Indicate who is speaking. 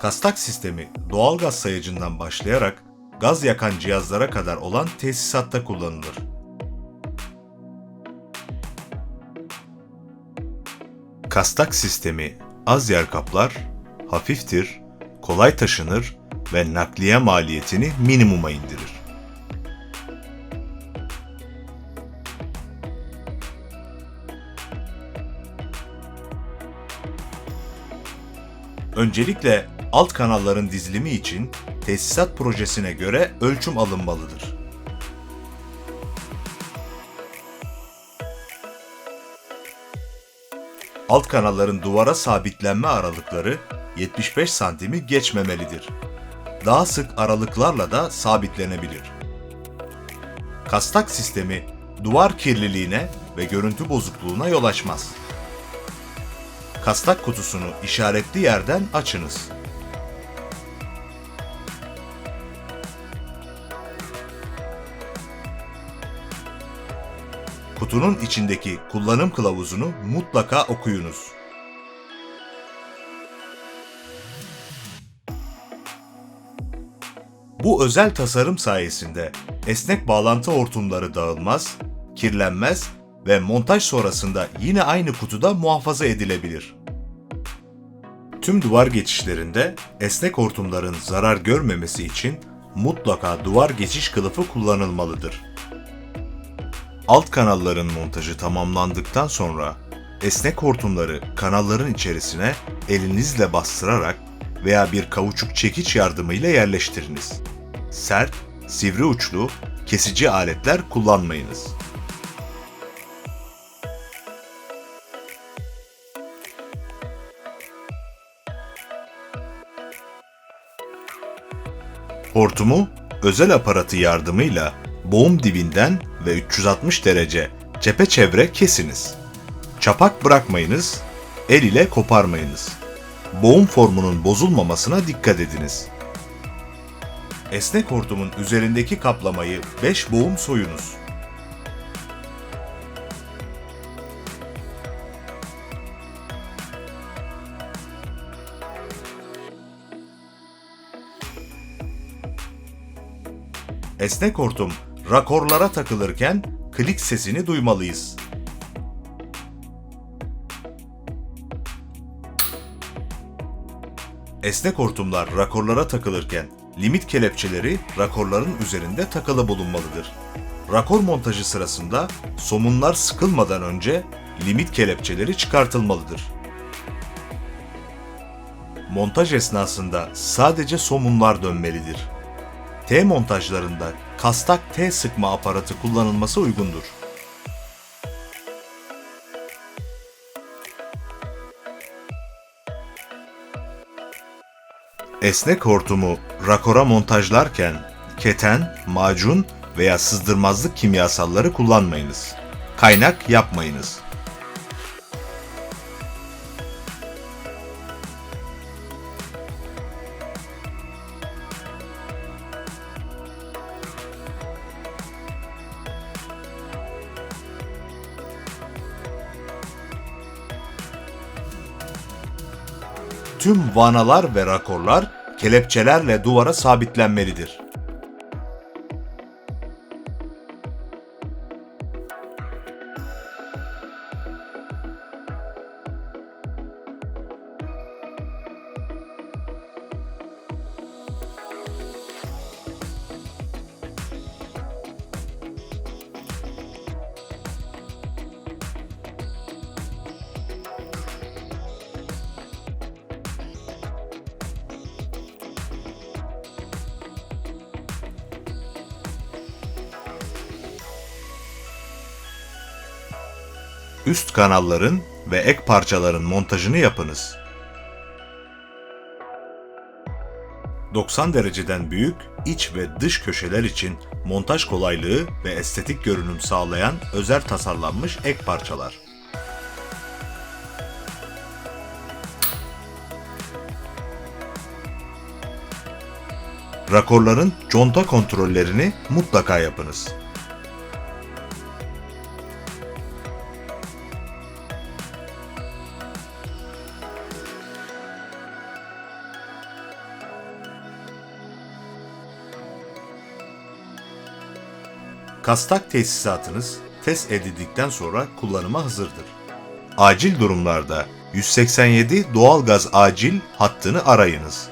Speaker 1: Kastak sistemi doğalgaz sayacından başlayarak gaz yakan cihazlara kadar olan tesisatta kullanılır. Kastak sistemi az yer kaplar, hafiftir, kolay taşınır ve nakliye maliyetini minimuma indirir. Öncelikle alt kanalların dizilimi için tesisat projesine göre ölçüm alınmalıdır. Alt kanalların duvara sabitlenme aralıkları 75 santimi geçmemelidir. Daha sık aralıklarla da sabitlenebilir. Kastak sistemi duvar kirliliğine ve görüntü bozukluğuna yol açmaz. Kastak kutusunu işaretli yerden açınız. Kutunun içindeki kullanım kılavuzunu mutlaka okuyunuz. Bu özel tasarım sayesinde esnek bağlantı hortumları dağılmaz, kirlenmez ve montaj sonrasında yine aynı kutuda muhafaza edilebilir. Tüm duvar geçişlerinde esnek hortumların zarar görmemesi için mutlaka duvar geçiş kılıfı kullanılmalıdır. Alt kanalların montajı tamamlandıktan sonra esnek hortumları kanalların içerisine elinizle bastırarak veya bir kauçuk çekiç yardımıyla yerleştiriniz. Sert, sivri uçlu, kesici aletler kullanmayınız. Hortumu özel aparatı yardımıyla boğum dibinden ve 360 derece çepeçevre kesiniz. Çapak bırakmayınız, el ile koparmayınız. Boğum formunun bozulmamasına dikkat ediniz. Esnek hortumun üzerindeki kaplamayı 5 boğum soyunuz. Esnek hortum rakorlara takılırken klik sesini duymalıyız. Esnek hortumlar rakorlara takılırken limit kelepçeleri rakorların üzerinde takılı bulunmalıdır. Rakor montajı sırasında somunlar sıkılmadan önce limit kelepçeleri çıkartılmalıdır. Montaj esnasında sadece somunlar dönmelidir. T montajlarında kastak T sıkma aparatı kullanılması uygundur. Esnek hortumu rakora montajlarken keten, macun veya sızdırmazlık kimyasalları kullanmayınız. Kaynak yapmayınız. Tüm vanalar ve rakorlar kelepçelerle duvara sabitlenmelidir. Üst kanalların ve ek parçaların montajını yapınız. 90 dereceden büyük iç ve dış köşeler için montaj kolaylığı ve estetik görünüm sağlayan özel tasarlanmış ek parçalar. Rakorların conta kontrollerini mutlaka yapınız. Kastak tesisatınız test edildikten sonra kullanıma hazırdır. Acil durumlarda 187 doğalgaz acil hattını arayınız.